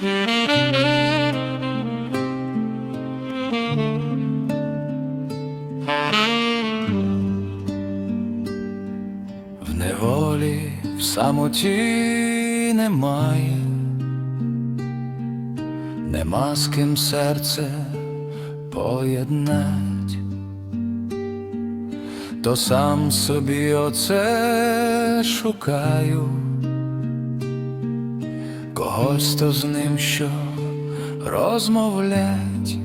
В неволі в самоті немає, нема з ким серце поєднать, то сам собі оце шукаю, когось то з ним що розмовлять.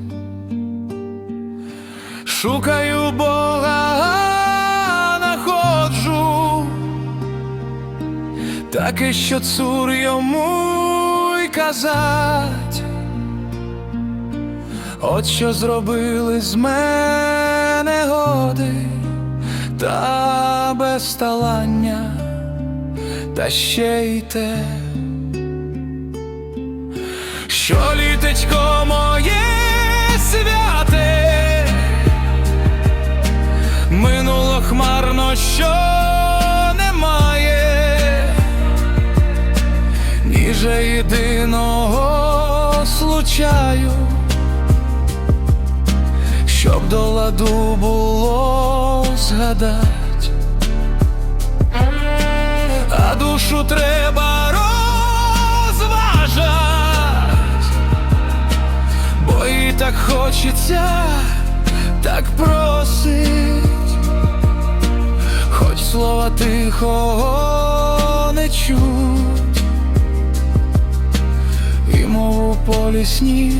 Шукаю Бога, находжу, таке, що цур йому й казать, от що зробили з мене годи та безталання, та ще й те, літечко моє святе. Минуло хмарно, що немає, ніже єдиного случаю, щоб до ладу було згадать, а душу треба так хочеться, так просить хоч слова тихого не чуть, і мов у полі сніг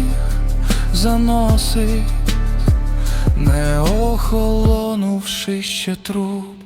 заносить, не охолонувши ще труп.